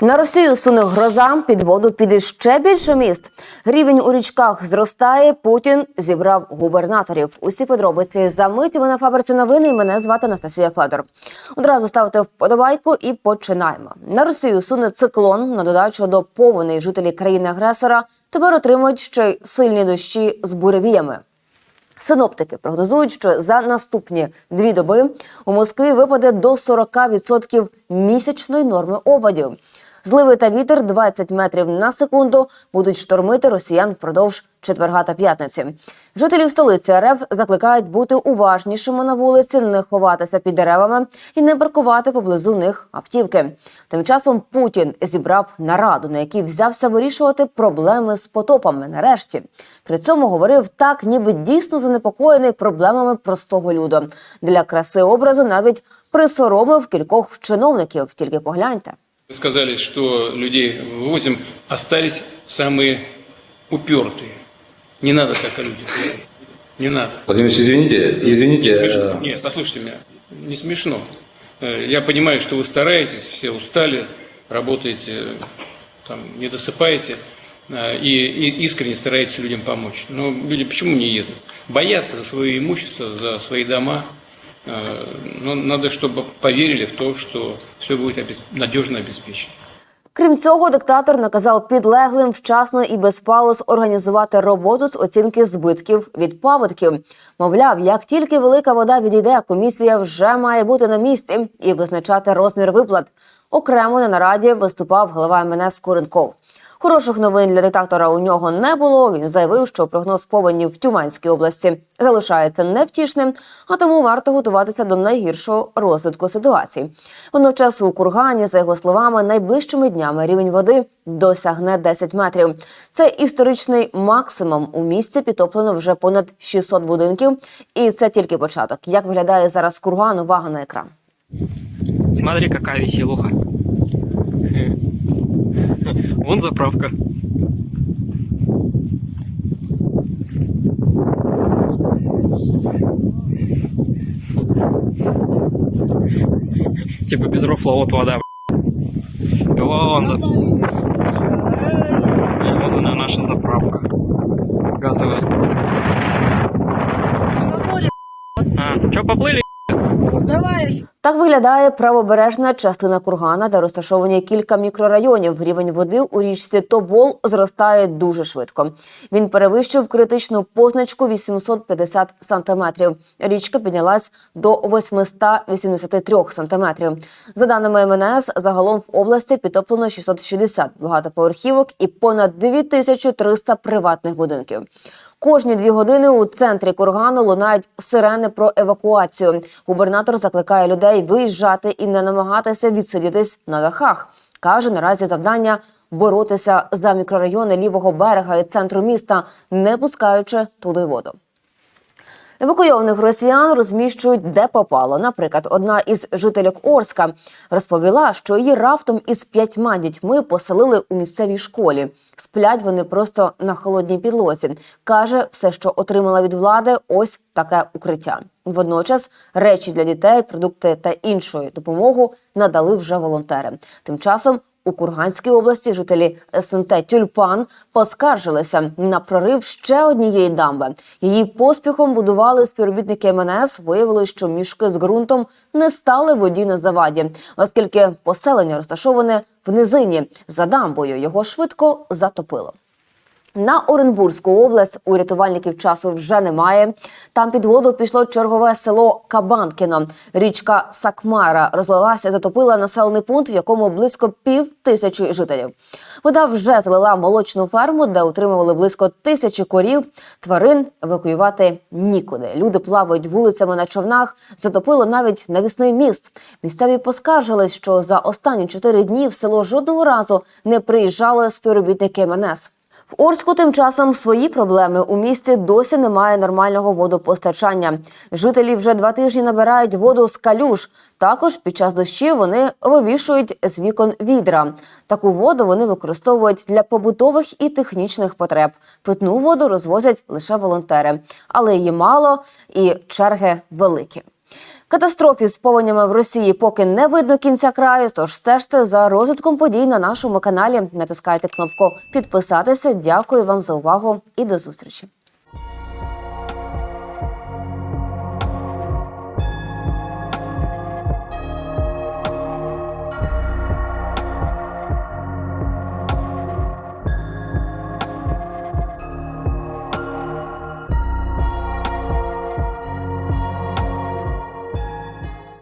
На Росію суне гроза, під воду піде ще більше міст. Рівень у річках зростає. Путін зібрав губернаторів. Усі подробиці за мить. Ви на фабриці новини. Мене звати Анастасія Федор. Одразу ставте вподобайку і починаємо. На Росію суне циклон. На додачу до повені жителі країни-агресора тепер отримують ще й сильні дощі з буревіями. Синоптики прогнозують, що за наступні дві доби у Москві випаде до 40% місячної норми опадів. Зливи та вітер 20 метрів на секунду будуть штормити росіян впродовж четверга та п'ятниці. Жителів столиці РФ закликають бути уважнішими на вулиці, не ховатися під деревами і не паркувати поблизу них автівки. Тим часом Путін зібрав нараду, на якій взявся вирішувати проблеми з потопами. Нарешті при цьому говорив так, ніби дійсно занепокоєний проблемами простого люду. Для краси образу навіть присоромив кількох чиновників. Тільки погляньте. Вы сказали, что людей вывозим, остались самые упертые. Не надо так о людях говорить. Не надо. Владимир Ильич, извините, извините. Не смешно. Нет, послушайте меня. Не смешно. Э, Я понимаю, что вы стараетесь, все устали, работаете, там, не досыпаете э, и, и искренне стараетесь людям помочь. Но люди почему не едут? Боятся за свое имущество, за свои дома. Э, Но надо, чтобы поверили в то, что все обес- надежно обеспечено. Крім цього, диктатор наказав підлеглим вчасно і без пауз організувати роботу з оцінки збитків від паводків. Мовляв, як тільки велика вода відійде, комісія вже має бути на місці і визначати розмір виплат. Окремо на нараді виступав голова МНС Куренков. Хороших новин для диктатора у нього не було. Він заявив, що прогноз повені в Тюменській області залишається невтішним, а тому варто готуватися до найгіршого розвитку ситуації. Водночас у кургані, за його словами, найближчими днями рівень води досягне 10 метрів. Це історичний максимум. У місті підтоплено вже понад 600 будинків, і це тільки початок. Як виглядає зараз курган? Увага на екран. Смотри, какая веселуха. Вон заправка. Типа без рофла вот вода. И вон за... И вон она наша заправка. Газовая. А, что, поплыли? Так виглядає правобережна частина кургана, де розташовані кілька мікрорайонів. Рівень води у річці Тобол зростає дуже швидко. Він перевищив критичну позначку 850 сантиметрів. Річка піднялась до 883 сантиметрів. За даними МНС, загалом в області підтоплено 660 багатоповерхівок і понад 2300 приватних будинків. Кожні дві години у центрі кургану лунають сирени про евакуацію. Губернатор закликає людей виїжджати і не намагатися відсидітись на дахах. каже, наразі завдання боротися за мікрорайони лівого берега і центру міста, не пускаючи туди воду. Евакуйованих росіян розміщують де попало. Наприклад, одна із жительок Орська розповіла, що її раптом із п'ятьма дітьми поселили у місцевій школі. Сплять вони просто на холодній підлозі. каже, все, що отримала від влади, ось таке укриття. Водночас речі для дітей, продукти та іншої допомогу надали вже волонтери. Тим часом у Курганській області жителі СНТ Тюльпан поскаржилися на прорив ще однієї дамби. Її поспіхом будували співробітники МНС. Виявили, що мішки з ґрунтом не стали воді на заваді, оскільки поселення розташоване в низині за дамбою. Його швидко затопило. На Оренбурзьку область у рятувальників часу вже немає. Там під воду пішло чергове село Кабанкіно. Річка Сакмара розлилася, затопила населений пункт, в якому близько пів тисячі жителів. Вода вже залила молочну ферму, де утримували близько тисячі корів. Тварин евакуювати нікуди. Люди плавають вулицями на човнах. Затопило навіть навісний міст. Місцеві поскаржились, що за останні чотири дні в село жодного разу не приїжджали співробітники МНС. В Орську тим часом свої проблеми у місті досі немає нормального водопостачання. Жителі вже два тижні набирають воду з калюж. Також під час дощів вони вивішують з вікон відра. Таку воду вони використовують для побутових і технічних потреб. Питну воду розвозять лише волонтери, але її мало і черги великі. Катастрофі з повенями в Росії поки не видно кінця краю. Тож стежте за розвитком подій на нашому каналі. Натискайте кнопку підписатися. Дякую вам за увагу і до зустрічі.